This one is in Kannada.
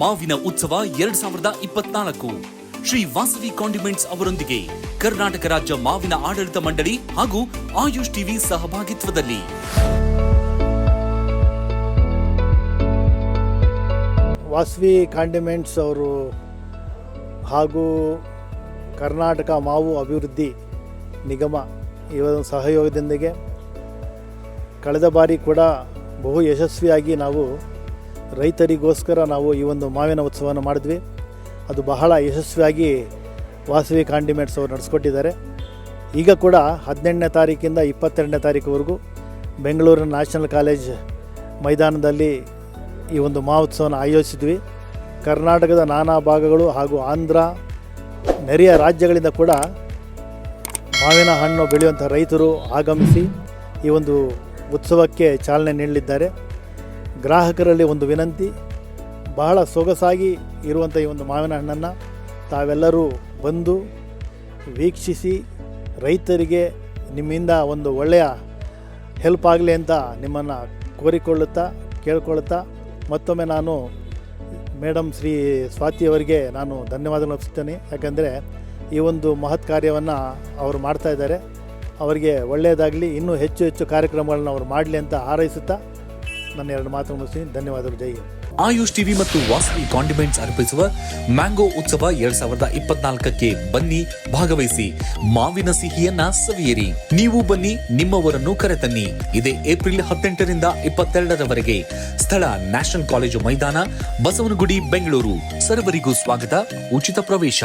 ಮಾವಿನ ಉತ್ಸವ ಎರಡ್ ಸಾವಿರದ ಇಪ್ಪತ್ನಾಲ್ಕು. ಶ್ರೀ ವಾಸವಿ ಕಾಂಡಿಮೆಂಟ್ಸ್ ಅವರೊಂದಿಗೆ ಕರ್ನಾಟಕ ರಾಜ್ಯ ಮಾವಿನ ಆಡಳಿತ ಮಂಡಳಿ ಹಾಗೂ ಆಯುಷ್ ಟಿವಿ ಸಹಭಾಗಿತ್ವದಲ್ಲಿ. ವಾಸವಿ ಕಾಂಡಿಮೆಂಟ್ಸ್ ಅವರು ಹಾಗೂ ಕರ್ನಾಟಕ ಮಾವು ಅಭಿವೃದ್ಧಿ ನಿಗಮ ಇವರ ಸಹಯೋಗದೊಂದಿಗೆ ಕಳೆದ ಬಾರಿ ಕೂಡ ಬಹು ಯಶಸ್ವಿಯಾಗಿ ನಾವು ರೈತರಿಗೋಸ್ಕರ ನಾವು ಈ ಒಂದು ಮಾವಿನ ಉತ್ಸವವನ್ನು ಮಾಡಿದ್ವಿ. ಅದು ಬಹಳ ಯಶಸ್ವಿಯಾಗಿ ವಾಸವಿ ಕಾಂಡಿಮೆಂಟ್ಸ್ ಅವರು ನಡೆಸ್ಕೊಟ್ಟಿದ್ದಾರೆ. ಈಗ ಕೂಡ ಹದಿನೆಂಟನೇ ತಾರೀಕಿಂದ ಇಪ್ಪತ್ತೆರಡನೇ ತಾರೀಕುವರೆಗೂ ಬೆಂಗಳೂರಿನ ನ್ಯಾಷನಲ್ ಕಾಲೇಜ್ ಮೈದಾನದಲ್ಲಿ ಈ ಒಂದು ಮಹೋತ್ಸವನ ಆಯೋಜಿಸಿದ್ವಿ. ಕರ್ನಾಟಕದ ನಾನಾ ಭಾಗಗಳು ಹಾಗೂ ಆಂಧ್ರ, ನೆರೆಯ ರಾಜ್ಯಗಳಿಂದ ಕೂಡ ಮಾವಿನ ಹಣ್ಣು ಬೆಳೆಯುವಂಥ ರೈತರು ಆಗಮಿಸಿ ಈ ಒಂದು ಉತ್ಸವಕ್ಕೆ ಚಾಲನೆ ನೀಡಲಿದ್ದಾರೆ. ಗ್ರಾಹಕರಲ್ಲಿ ಒಂದು ವಿನಂತಿ, ಬಹಳ ಸೊಗಸಾಗಿ ಇರುವಂಥ ಈ ಒಂದು ಮಾವಿನ ಹಣ್ಣನ್ನು ತಾವೆಲ್ಲರೂ ಬಂದು ವೀಕ್ಷಿಸಿ ರೈತರಿಗೆ ನಿಮ್ಮಿಂದ ಒಂದು ಒಳ್ಳೆಯ ಹೆಲ್ಪ್ ಆಗಲಿ ಅಂತ ನಿಮ್ಮನ್ನು ಕೋರಿಕೊಳ್ಳುತ್ತಾ ಕೇಳಿಕೊಳ್ಳುತ್ತಾ ಮತ್ತೊಮ್ಮೆ ನಾನು ಮೇಡಮ್ ಶ್ರೀ ಸ್ವಾತಿ ಅವರಿಗೆ ನಾನು ಧನ್ಯವಾದಗಳು ಅರ್ಪಿಸ್ತೇನೆ ಯಾಕಂದರೆ ಈ ಒಂದು ಮಹತ್ ಕಾರ್ಯವನ್ನು ಅವರು ಮಾಡ್ತಾ ಇದ್ದಾರೆ. ಅವರಿಗೆ ಒಳ್ಳೆಯದಾಗಲಿ, ಇನ್ನೂ ಹೆಚ್ಚು ಹೆಚ್ಚು ಕಾರ್ಯಕ್ರಮಗಳನ್ನ ಅವರು ಮಾಡಲಿ ಅಂತ ಹಾರೈಸುತ್ತಾ ನನ್ನ ಎರಡು ಮಾತು ಮುಗಿಸ್ತೀನಿ. ಧನ್ಯವಾದಗಳು. ಜೈ. ಆಯುಷ್ ಟಿವಿ ಮತ್ತು ವಾಸವಿ ಕಾಂಡಿಮೆಂಟ್ಸ್ ಅರ್ಪಿಸುವ ಮ್ಯಾಂಗೋ ಉತ್ಸವ ಎರಡ್ ಸಾವಿರದ ಇಪ್ಪತ್ನಾಲ್ಕಕ್ಕೆ ಬನ್ನಿ, ಭಾಗವಹಿಸಿ. ಮಾವಿನ ಸಿಹಿಯನ್ನ ಸವಿಯಿರಿ. ನೀವು ಬನ್ನಿ, ನಿಮ್ಮವರನ್ನು ಕರೆತನ್ನಿ. ಇದೇ ಏಪ್ರಿಲ್ ಹದಿನೆಂಟರಿಂದ ಇಪ್ಪತ್ತೆರಡರವರೆಗೆ ಸ್ಥಳ ನ್ಯಾಷನಲ್ ಕಾಲೇಜು ಮೈದಾನ, ಬಸವನಗುಡಿ, ಬೆಂಗಳೂರು. ಸರ್ವರಿಗೂ ಸ್ವಾಗತ. ಉಚಿತ ಪ್ರವೇಶ.